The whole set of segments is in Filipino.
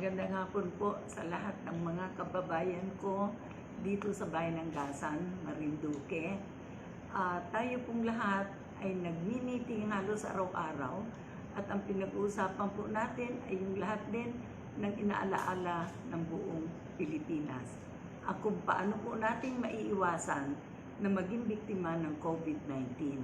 Magandang hapon po sa lahat ng mga kababayan ko dito sa bayan ng Gasan, Marinduque. Ah, tayo pong lahat ay nagmi-meeting halos araw-araw at ang pinag-uusapan po natin ay yung lahat din ng inaalaala ng buong Pilipinas. At kung paano po natin maiiwasan na maging biktima ng COVID-19.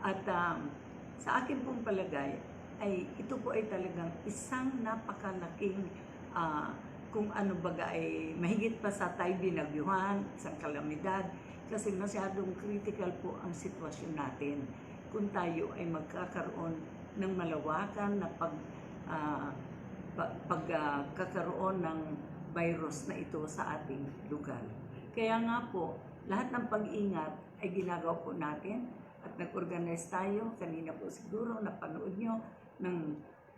At um, sa akin pong palagay, ay ito po ay talagang isang napakalaking ah, kung ano baga ay mahigit pa sa tayo binagyuhan, isang kalamidad, kasi masyadong critical po ang sitwasyon natin kung tayo ay magkakaroon ng malawakan na pag ah, pa- pagkakaroon ng virus na ito sa ating lugar. Kaya nga po, lahat ng pag-ingat ay ginagawa po natin at nag-organize tayo. Kanina po siguro napanood nyo ng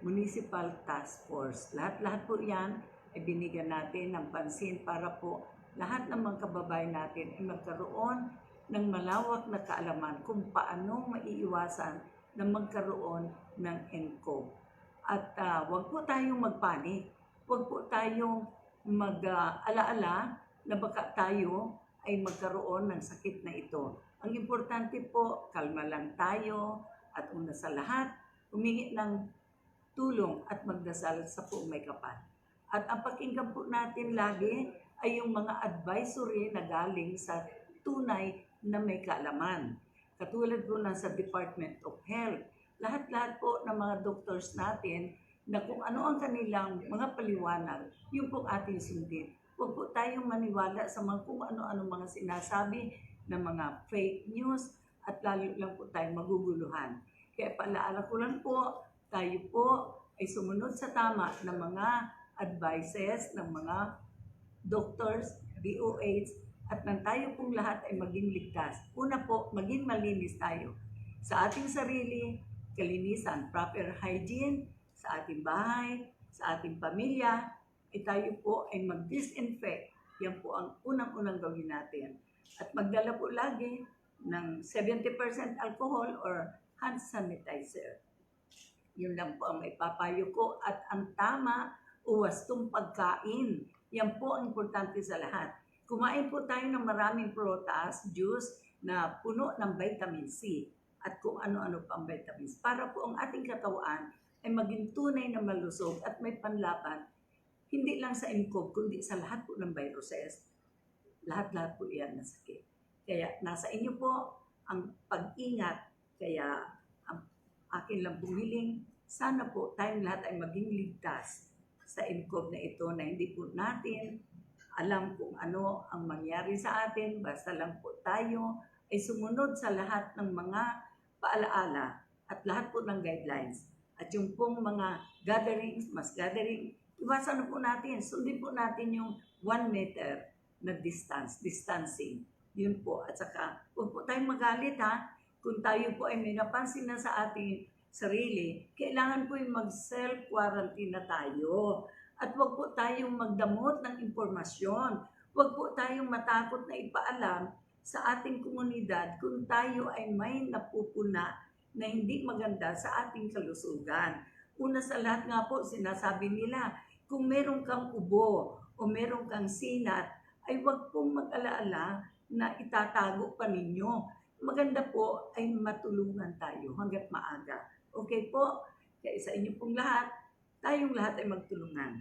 Municipal Task Force. Lahat-lahat po yan ay binigyan natin ng pansin para po lahat ng mga kababayan natin ay magkaroon ng malawak na kaalaman kung paano maiiwasan na magkaroon ng NCOV. At ah, wag po tayong magpanik. Wag po tayong mag-alaala na baka tayo ay magkaroon ng sakit na ito. Ang importante po, kalma lang tayo at una sa lahat, humingi ng tulong at magdasal sa po may kapal. At ang pakinggan po natin lagi ay yung mga advisory na galing sa tunay na may kaalaman. Katulad po na sa Department of Health. Lahat-lahat po ng mga doctors natin na kung ano ang kanilang mga paliwanag, yung po ating sundin. Huwag po tayong maniwala sa mga kung ano-ano mga sinasabi ng mga fake news at lalo lang po tayong maguguluhan. Kaya palaala ko lang po, tayo po ay sumunod sa tama ng mga advices ng mga doctors, DOH, at nang tayo pong lahat ay maging ligtas. Una po, maging malinis tayo sa ating sarili, kalinisan, proper hygiene, sa ating bahay, sa ating pamilya, tayo po ay mag-disinfect. Yan po ang unang-unang gawin natin. At magdala po lagi ng 70% alcohol or hand sanitizer. Yun lang po ang maipapayo ko. At ang tama, uwastong pagkain. Yan po ang importante sa lahat. Kumain po tayo ng maraming prutas, juice na puno ng vitamin C at kung ano-ano pang vitamins para po ang ating katawan ay maging tunay na malusog at may panlaban hindi lang sa NCOV, kundi sa lahat po ng viruses. Lahat-lahat po yan na sakit. Kaya nasa inyo po ang pag-ingat. Kaya ang akin lang pumiling, sana po tayong lahat ay maging ligtas sa NCOV na ito na hindi po natin alam kung ano ang mangyari sa atin. Basta lang po tayo ay sumunod sa lahat ng mga paalaala at lahat po ng guidelines. At yung pong mga gatherings, mas gathering, iwasan na po natin. Sundin po natin yung one meter na distance, distancing. Yun po. At saka, huwag po tayong magalit ha. Kung tayo po ay may napansin na sa ating sarili, kailangan po yung mag-self-quarantine na tayo. At huwag po tayong magdamot ng impormasyon. Huwag po tayong matakot na ipaalam sa ating komunidad kung tayo ay may napupuna na hindi maganda sa ating kalusugan. Una sa lahat nga po, sinasabi nila, kung meron kang ubo o meron kang sinat, ay huwag pong mag-alaala na itatago pa ninyo. Maganda po ay matulungan tayo hanggat maaga. Okay po? Kaya sa inyo pong lahat, tayong lahat ay magtulungan.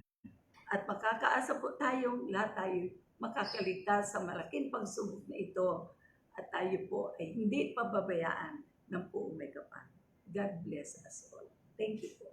At makakaasa po tayong lahat tayo makakaligtas sa malaking pagsubok na ito at tayo po ay hindi pababayaan ng buong may kapal. God bless us all. Thank you po.